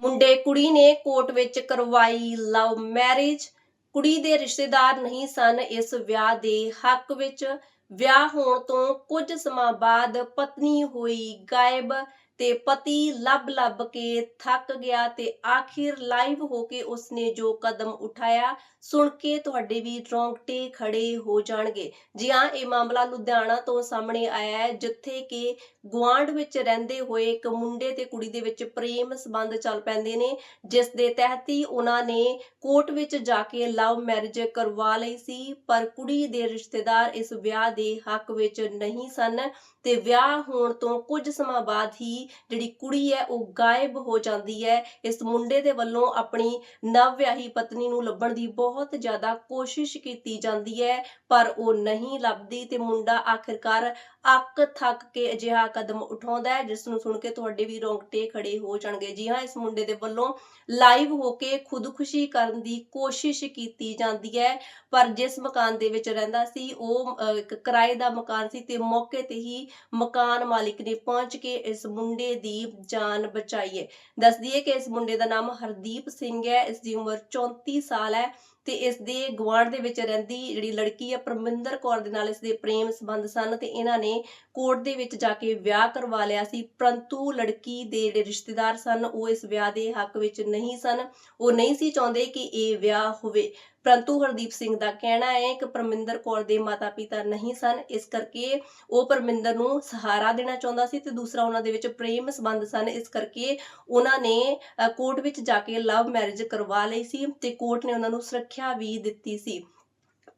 ਮੁੰਡੇ ਕੁੜੀ ਨੇ ਕੋਰਟ ਵਿੱਚ ਕਰਵਾਈ ਲਵ ਮੈਰਿਜ। ਕੁੜੀ ਦੇ ਰਿਸ਼ਤੇਦਾਰ ਨਹੀਂ ਸਨ। ਇਸ ਵਿਆਹ ਦੇ ਹੱਕ ਵਿੱਚ ਵਿਆਹ ਹੋਣ ਤੋਂ ਕੁਝ ਸਮਾਂ ਬਾਅਦ ਪਤਨੀ ਹੋਈ ਗਾਇਬ। ਤੇ ਪਤੀ ਲੱਭ ਲੱਭ ਕੇ ਥੱਕ ਗਿਆ ਤੇ ਆਖਿਰ ਲਾਈਵ ਹੋ ਕੇ ਉਸਨੇ ਜੋ ਕਦਮ ਉਠਾਇਆ, ਸੁਣ ਕੇ ਤੁਹਾਡੇ ਵੀ ਰੌਂਗਟੇ ਖੜੇ ਹੋ ਜਾਣਗੇ। ਜੀ ਹਾਂ, ਇਹ ਮਾਮਲਾ ਲੁਧਿਆਣਾ ਤੋਂ ਸਾਹਮਣੇ ਆਇਆ ਹੈ, ਜਿੱਥੇ ਕਿ ਗੁਆਂਢ ਵਿੱਚ ਰਹਿੰਦੇ ਹੋਏ ਇੱਕ ਮੁੰਡੇ ਤੇ ਕੁੜੀ ਦੇ ਵਿੱਚ ਪ੍ਰੇਮ ਸੰਬੰਧ ਚੱਲ ਪੈਂਦੇ ਨੇ, ਜਿਸ ਦੇ ਤਹਿਤ ਹੀ ਉਹਨਾਂ ਨੇ ਕੋਰਟ ਵਿੱਚ ਜਾ ਕੇ ਲਵ ਮੈਰਿਜ ਕਰਵਾ ਲਈ ਸੀ, ਪਰ ਕੁੜੀ ਦੇ ਰਿਸ਼ਤੇਦਾਰ ਇਸ ਵਿਆਹ ਦੇ ਹੱਕ ਵਿੱਚ ਨਹੀਂ ਸਨ ਤੇ ਵਿਆਹ ਹੋਣ ਤੋਂ ਕੁਝ ਸਮਾਂ ਬਾਅਦ ਹੀ ਜਿਹੜੀ ਕੁੜੀ ਹੈ ਉਹ ਗਾਇਬ ਹੋ ਜਾਂਦੀ ਹੈ। ਇਸ ਮੁੰਡੇ ਦੇ ਵੱਲੋਂ ਆਪਣੀ ਨਵ ਪਤਨੀ ਨੂੰ ਲੱਭਣ ਦੀ ਬਹੁਤ ਜ਼ਿਆਦਾ ਕੋਸ਼ਿਸ਼ ਕੀਤੀ ਜਾਂਦੀ ਹੈ ਪਰ ਉਹ ਨਹੀਂ ਲੱਭਦੀ ਤੇ ਮੁੰਡਾ ਆਖਿਰਕਾਰ ਅੱਕ ਥੱਕ ਕੇ ਅਜਿਹਾ ਕਦਮ ਉਠਾਉਂਦਾ ਹੈ ਜਿਸ ਨੂੰ ਸੁਣ ਕੇ ਤੁਹਾਡੇ ਵੀ ਰੋਂਗਟੇ ਖੜੇ ਹੋ ਜਾਣਗੇ। ਜੀ ਹਾਂ ਇਸ ਮੁੰਡੇ ਦੇ ਵੱਲੋਂ ਲਾਈਵ ਹੋ ਕੇ ਖੁਦਕੁਸ਼ੀ ਕਰਨ ਦੀ ਕੋਸ਼ਿਸ਼ ਕੀਤੀ ਜਾਂਦੀ ਹੈ ਪਰ ਜਿਸ ਮਕਾਨ ਦੇ ਵਿੱਚ ਰਹਿੰਦਾ ਸੀ ਉਹ ਅਹ, ਇੱਕ ਕਿਰਾਏ ਦਾ ਮਕਾਨ ਸੀ ਤੇ ਮੌਕੇ ਤੇ ਹੀ ਮਕਾਨ ਮਾਲਿਕ ਨੇ ਪਹੁੰਚ ਕੇ ਇਸ ਮੁੰਡੇ ਮੁੰਡੇ ਦੀ ਜਾਨ ਬਚਾਈ ਹੈ ਦੱਸ ਦਈਏ ਕਿ ਇਸ ਮੁੰਡੇ ਦਾ ਨਾਮ ਹਰਦੀਪ ਸਿੰਘ ਹੈ, ਇਸ ਦੀ ਉਮਰ 34 ਸਾਲ ਹੈ। ਤੇ ਇਸ ਦੇ ਗੁਆਂਢ ਦੇ ਵਿੱਚ ਰਹਿੰਦੀ ਜਿਹੜੀ ਲੜਕੀ ਹੈ ਪਰਮਿੰਦਰ ਕੌਰ ਦੇ ਨਾਲ ਇਸ ਦੇ ਪ੍ਰੇਮ ਸੰਬੰਧ ਸਨ ਤੇ ਇਹਨਾਂ ਨੇ ਕੋਰਟ ਦੇ ਵਿੱਚ ਜਾ ਕੇ ਵਿਆਹ ਕਰਵਾ ਲਿਆ ਸੀ। ਪਰੰਤੂ ਲੜਕੀ ਦੇ ਜਿਹੜੇ ਰਿਸ਼ਤੇਦਾਰ ਸਨ, ਉਹ ਇਸ ਵਿਆਹ ਦੇ ਹੱਕ ਵਿੱਚ ਨਹੀਂ ਸਨ। ਉਹ ਨਹੀਂ ਸੀ ਚਾਹੁੰਦੇ ਕਿ ਇਹ ਵਿਆਹ ਹੋਵੇ। ਪਰੰਤੂ ਹਰਦੀਪ ਸਿੰਘ ਦਾ ਕਹਿਣਾ ਹੈ ਕਿ ਪਰਮਿੰਦਰ ਕੌਰ ਦੇ ਮਾਤਾ-ਪਿਤਾ ਨਹੀਂ ਸਨ। ਇਸ ਕਰਕੇ ਉਹ ਪਰਮਿੰਦਰ ਨੂੰ ਸਹਾਰਾ ਦੇਣਾ ਚਾਹੁੰਦਾ ਸੀ ਤੇ ਦੂਸਰਾ ਉਹਨਾਂ ਦੇ ਵਿੱਚ ਪ੍ਰੇਮ ਸੰਬੰਧ ਸਨ। ਇਸ ਕਰਕੇ ਉਹਨਾਂ ਨੇ ਕੋਰਟ ਵਿੱਚ ਜਾ ਕੇ ਲਵ ਮੈਰਿਜ ਕਰਵਾ ਲਈ ਸੀ ਤੇ ਕੋਰਟ ਨੇ ਉਹਨਾਂ ਨੂੰ ਸੁਰੱਖਿਆ ਵੀ ਦਿੱਤੀ ਸੀ।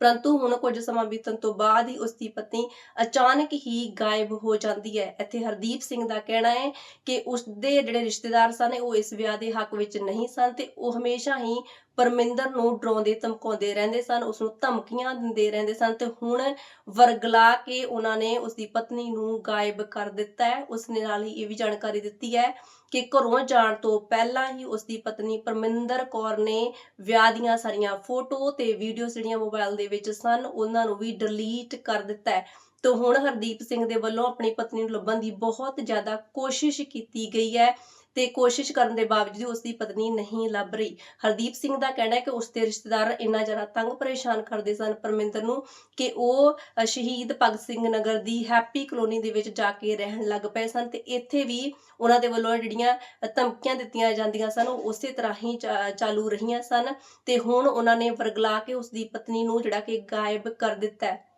ਪਰੰਤੂ ਹੁਣ ਕੁਝ ਸਮਾਂ ਬੀਤਣ ਤੋਂ ਬਾਅਦ ਹੀ ਉਸ ਦੀ ਪਤਨੀ ਅਚਾਨਕ ਹੀ ਗਾਇਬ ਹੋ ਜਾਂਦੀ ਹੈ। ਇੱਥੇ ਹਰਦੀਪ ਸਿੰਘ ਦਾ ਕਹਿਣਾ ਹੈ ਕਿ ਉਸ ਦੇ ਜਿਹੜੇ ਰਿਸ਼ਤੇਦਾਰ ਸਨ ਉਹ ਇਸ ਵਿਆਹ ਦੇ ਹੱਕ ਵਿੱਚ ਨਹੀਂ ਸਨ ਤੇ ਉਹ ਹਮੇਸ਼ਾ ਹੀ ਪਰਮਿੰਦਰ ਨੂੰ ਡਰਾਉਂਦੇ, ਧਮਕਾਉਂਦੇ ਰਹਿੰਦੇ ਸਨ ਉਸ ਨੂੰ ਧਮਕੀਆਂ ਦਿੰਦੇ ਰਹਿੰਦੇ ਸਨ ਤੇ ਹੁਣ ਵਰਗਲਾ ਕੇ ਉਹਨਾਂ ਨੇ ਉਸ ਦੀ ਪਤਨੀ ਨੂੰ ਗਾਇਬ ਕਰ ਦਿੱਤਾ ਹੈ। ਉਸ ਨੇ ਨਾਲ ਹੀ ਇਹ ਵੀ ਜਾਣਕਾਰੀ ਦਿੱਤੀ ਹੈ ਕਿ ਘਰੋਂ ਜਾਣ ਤੋਂ ਪਹਿਲਾਂ ਹੀ ਉਸ ਦੀ ਪਤਨੀ ਪਰਮਿੰਦਰ ਕੌਰ ਨੇ ਵਿਆਹ ਦੀਆਂ ਸਾਰੀਆਂ ਫੋਟੋ ਤੇ ਵੀਡੀਓ ਜਿਹੜੀਆਂ ਮੋਬਾਈਲ ਦੇ ਵਿੱਚ ਸਨ, ਉਹਨਾਂ ਨੂੰ ਵੀ ਡਿਲੀਟ ਕਰ ਦਿੱਤਾ ਹੈ। ਤੋਂ ਹੁਣ ਹਰਦੀਪ ਸਿੰਘ ਦੇ ਵੱਲੋਂ ਆਪਣੀ ਪਤਨੀ ਨੂੰ ਲੱਭਣ ਦੀ ਬਹੁਤ ਜ਼ਿਆਦਾ ਕੋਸ਼ਿਸ਼ ਕੀਤੀ ਗਈ ਹੈ। ਤੇ ਕੋਸ਼ਿਸ਼ ਕਰਨ ਦੇ ਬਾਵਜੂਦ ਉਸ ਦੀ ਪਤਨੀ ਨਹੀਂ ਲੱਭ ਰਹੀ। ਹਰਦੀਪ ਸਿੰਘ ਦਾ ਕਹਿਣਾ ਹੈ ਕਿ ਉਸ ਦੇ ਰਿਸ਼ਤੇਦਾਰ ਇੰਨਾ ਜ਼ਿਆਦਾ ਤੰਗ ਪਰੇਸ਼ਾਨ ਕਰਦੇ ਸਨ। ਪਰਮਿੰਦਰ ਨੂੰ ਕਿ ਉਹ ਸ਼ਹੀਦ ਭਗਤ ਸਿੰਘ ਨਗਰ ਦੀ ਹੈਪੀ ਕਲੋਨੀ ਦੇ ਵਿੱਚ ਜਾ ਕੇ ਰਹਿਣ ਲੱਗ ਪਏ ਸਨ ਤੇ ਇੱਥੇ ਵੀ ਉਹਨਾਂ ਦੇ ਵੱਲੋਂ ਜਿਹੜੀਆਂ ਧਮਕੀਆਂ ਦਿੱਤੀਆਂ ਜਾਂਦੀਆਂ ਸਨ, ਉਹ ਉਸੇ ਤਰ੍ਹਾਂ ਹੀ ਚਾਲੂ ਰਹੀਆਂ ਸਨ ਤੇ ਹੁਣ ਉਹਨਾਂ ਨੇ ਵਰਗਲਾ ਕੇ ਉਸ ਦੀ ਪਤਨੀ ਨੂੰ ਜਿਹੜਾ ਕਿ ਗਾਇਬ ਕਰ ਦਿੱਤਾ ਹੈ।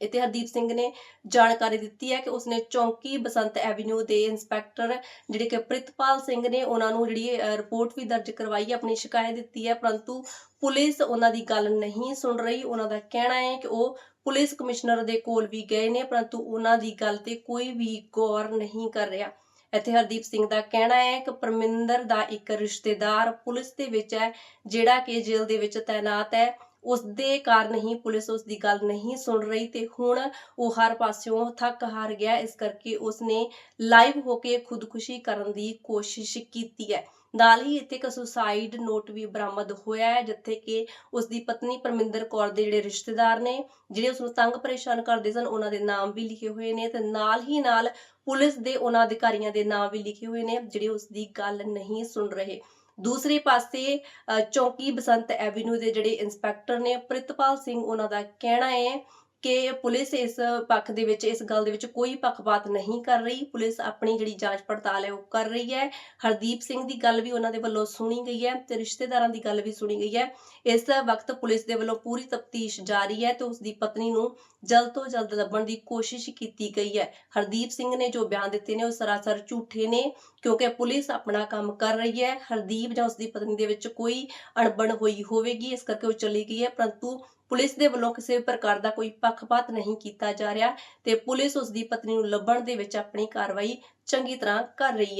ਇੱਥੇ ਹਰਦੀਪ ਸਿੰਘ ਨੇ ਜਾਣਕਾਰੀ ਦਿੱਤੀ ਹੈ ਕਿ ਉਸਨੇ ਚੌਂਕੀ ਬਸੰਤ ਐਵੀਨਿਊ ਦੇ ਇੰਸਪੈਕਟਰ ਜਿਹੜੇ ਕਿ ਪ੍ਰਿਤਪਾਲ ਸਿੰਘ ਨੇ ਉਹਨਾਂ ਨੂੰ ਜਿਹੜੀ ਰਿਪੋਰਟ ਵੀ ਦਰਜ ਕਰਵਾਈ ਹੈ, ਆਪਣੀ ਸ਼ਿਕਾਇਤ ਦਿੱਤੀ ਹੈ, ਪਰੰਤੂ ਪੁਲਿਸ ਉਹਨਾਂ ਦੀ ਗੱਲ ਨਹੀਂ ਸੁਣ ਰਹੀ। ਉਹਨਾਂ ਦਾ ਕਹਿਣਾ ਹੈ ਕਿ ਉਹ ਪੁਲਿਸ ਕਮਿਸ਼ਨਰ ਦੇ ਕੋਲ ਵੀ ਗਏ ਨੇ, ਪਰੰਤੂ ਉਹਨਾਂ ਦੀ ਗੱਲ ਤੇ ਕੋਈ ਵੀ ਗੌਰ ਨਹੀਂ ਕਰ ਰਿਹਾ। ਇੱਥੇ ਹਰਦੀਪ ਸਿੰਘ ਦਾ ਕਹਿਣਾ ਹੈ ਕਿ ਪਰਮਿੰਦਰ ਦਾ ਇੱਕ ਰਿਸ਼ਤੇਦਾਰ ਪੁਲਿਸ ਦੇ ਵਿੱਚ ਹੈ, ਜਿਹੜਾ ਕਿ ਜੇਲ੍ਹ ਦੇ ਵਿੱਚ ਤਾਇਨਾਤ ਹੈ। ਉਸ ਦੇ ਕਾਰਨ ਹੀ ਪੁਲਿਸ ਉਸ ਦੀ ਗੱਲ ਨਹੀਂ ਸੁਣ ਰਹੀ ਤੇ ਹੁਣ ਉਹ ਹਰ ਪਾਸਿਓਂ ਥੱਕ ਹਾਰ ਗਿਆ। ਇਸ ਕਰਕੇ ਉਸਨੇ ਲਾਈਵ ਹੋ ਕੇ ਖੁਦਕੁਸ਼ੀ ਕਰਨ ਦੀ ਕੋਸ਼ਿਸ਼ ਕੀਤੀ ਹੈ। ਨਾਲ ਹੀ ਇੱਥੇ ਇੱਕ ਸੁਸਾਈਡ ਨੋਟ ਵੀ ਬਰਾਮਦ ਹੋਇਆ ਹੈ, ਜਿੱਥੇ ਕਿ ਉਸ ਦੀ ਪਤਨੀ ਪਰਮਿੰਦਰ ਕੌਰ ਦੇ ਜਿਹੜੇ ਰਿਸ਼ਤੇਦਾਰ ਨੇ, ਜਿਹੜੇ ਉਸ ਨੂੰ ਤੰਗ ਪਰੇਸ਼ਾਨ ਕਰਦੇ ਸਨ, ਉਹਨਾਂ ਦੇ ਨਾਮ ਵੀ ਲਿਖੇ ਹੋਏ ਨੇ ਤੇ ਨਾਲ ਹੀ ਨਾਲ ਪੁਲਿਸ ਦੇ ਉਹਨਾਂ ਅਧਿਕਾਰੀਆਂ ਦੇ ਨਾਮ ਵੀ ਲਿਖੇ ਹੋਏ ਨੇ, ਜਿਹੜੇ ਉਸ ਦੀ ਗੱਲ ਨਹੀਂ ਸੁਣ ਰਹੇ। ਦੂਸਰੇ ਪਾਸੇ ਅ, ਚੌਂਕੀ ਬਸੰਤ ਐਵੀਨਿਊ ਦੇ ਜਿਹੜੇ ਇੰਸਪੈਕਟਰ ਨੇ ਪ੍ਰਿਤਪਾਲ ਸਿੰਘ ਉਹਨਾਂ ਦਾ ਕਹਿਣਾ ਹੈ ਕਿ ਪੁਲਿਸ ਇਸ ਪੱਖ ਦੇ ਵਿੱਚ, ਇਸ ਗੱਲ ਦੇ ਵਿੱਚ ਕੋਈ ਪੱਖਪਾਤ ਨਹੀਂ ਕਰ ਰਹੀ। ਪੁਲਿਸ ਆਪਣੀ ਜਿਹੜੀ ਜਾਂਚ ਪੜਤਾਲ ਹੈ, ਉਹ ਕਰ ਰਹੀ ਹੈ। ਹਰਦੀਪ ਸਿੰਘ ਦੀ ਗੱਲ ਵੀ ਉਹਨਾਂ ਦੇ ਵੱਲੋਂ ਸੁਣੀ ਗਈ ਹੈ ਤੇ ਰਿਸ਼ਤੇਦਾਰਾਂ ਦੀ ਗੱਲ ਵੀ ਸੁਣੀ ਗਈ ਹੈ। ਇਸ ਵਕਤ ਪੁਲਿਸ ਦੇ ਵੱਲੋਂ ਪੂਰੀ ਤਫਤੀਸ਼ ਜਾਰੀ ਹੈ ਤੇ ਉਸ ਦੀ ਪਤਨੀ ਨੂੰ ਜਲਦ ਤੋਂ ਜਲਦ ਲੱਭਣ ਦੀ ਕੋਸ਼ਿਸ਼ ਕੀਤੀ ਗਈ ਹੈ। ਹਰਦੀਪ ਸਿੰਘ ਨੇ ਜੋ ਬਿਆਨ ਦਿੱਤੇ ਨੇ, ਉਹ ਸਰਾਸਰ ਝੂਠੇ ਨੇ ਕਿਉਂਕਿ ਪੁਲਿਸ ਆਪਣਾ ਕੰਮ ਕਰ ਰਹੀ ਹੈ। ਹਰਦੀਪ ਜਾਂ ਉਸ ਦੀ ਪਤਨੀ ਦੇ ਵਿੱਚ ਕੋਈ ਅਣਬਣ ਹੋਈ ਹੋਵੇਗੀ, ਇਸ ਕਰਕੇ ਉਹ ਚਲੀ ਗਈ ਹੈ। ਪਰੰਤੂ ਪੁਲਿਸ ਦੇ ਵੱਲੋਂ ਕਿਸੇ ਪ੍ਰਕਾਰ ਦਾ ਕੋਈ ਪੱਖਪਾਤ ਨਹੀਂ ਕੀਤਾ ਜਾ ਰਿਹਾ ਤੇ ਪੁਲਿਸ ਉਸ ਦੀ ਪਤਨੀ ਨੂੰ ਲੱਭਣ ਦੇ ਵਿੱਚ ਆਪਣੀ ਕਾਰਵਾਈ ਚੰਗੀ ਤਰ੍ਹਾਂ ਕਰ ਰਹੀ ਹੈ।